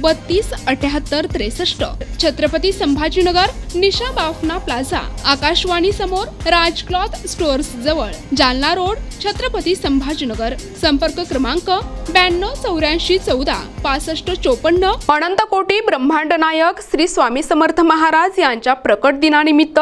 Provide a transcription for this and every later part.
बत्तीस अठ्याहत्तर त्रेसष्ट. छत्रपती संभाजीनगर निशा बाफना प्लाझा. आकाशवाणी समोर राज क्लॉथ स्टोअर्स जवळ. जालना रोड छत्रपती संभाजीनगर. संपर्क क्रमांक ब्याण्णव चौऱ्याऐंशी चौदा पासष्ट चोपन्न. अनंत कोटी ब्रह्मांड नायक श्री स्वामी समर्थ महाराज यांच्या प्रकट दिनानिमित्त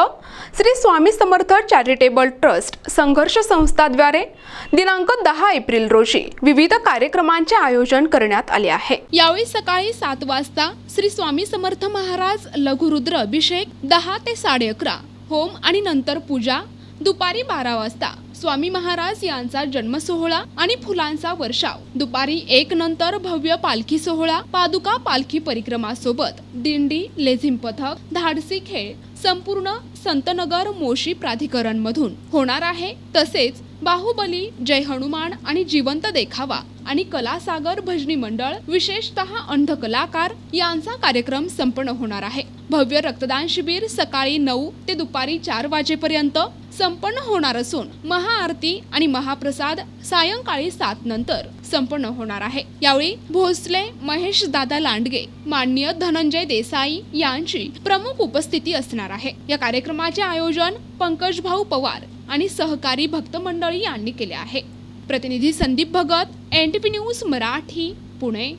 श्री स्वामी समर्थ चॅरिटेबल ट्रस्ट संघर्ष संस्थाद्वारे दिनांक दहा एप्रिल रोजी विविध कार्यक्रमांचे आयोजन करण्यात आले आहे. यावेळी सकाळी सात वाजता श्री स्वामी समर्थ महाराज लघुरुद्र अभिषेक दहा ते साडे अकरा होम आणि नंतर पूजा दुपारी बारा वाजता. स्वामी महाराज यांचा जन्म सोहळा आणि फुलांचा वर्षाव. दुपारी एक नंतर भव्य पालखी सोहळा पादुका पालखी परिक्रमा सोबत दिंडी लेझिम पथक धाडसी खेळ संपूर्ण संतनगर मोशी प्राधिकरण मधून होणार आहे. तसेच बाहुबली जय हनुमान आणि जिवंत देखावा आणि कलासागर भजनी मंडळ विशेषतः अंध कलाकार यांचा कार्यक्रम संपन्न होणार आहे. भव्य रक्तदान शिबिर सकाळी नऊ ते दुपारी चार वाजेपर्यंत संपन्न होणार असून महाआरती आणि महाप्रसाद सायंकाळी सात नंतर संपन्न होणार आहे. यावेळी भोसले महेश दादा लांडगे माननीय धनंजय देसाई यांची प्रमुख उपस्थिती असणार आहे. या कार्यक्रमाचे आयोजन पंकज भाऊ पवार आणि सहकारी भक्त मंडळी यांनी केले आहे. प्रतिनिधी Sandeep Bhagat N T P news Marathi Pune.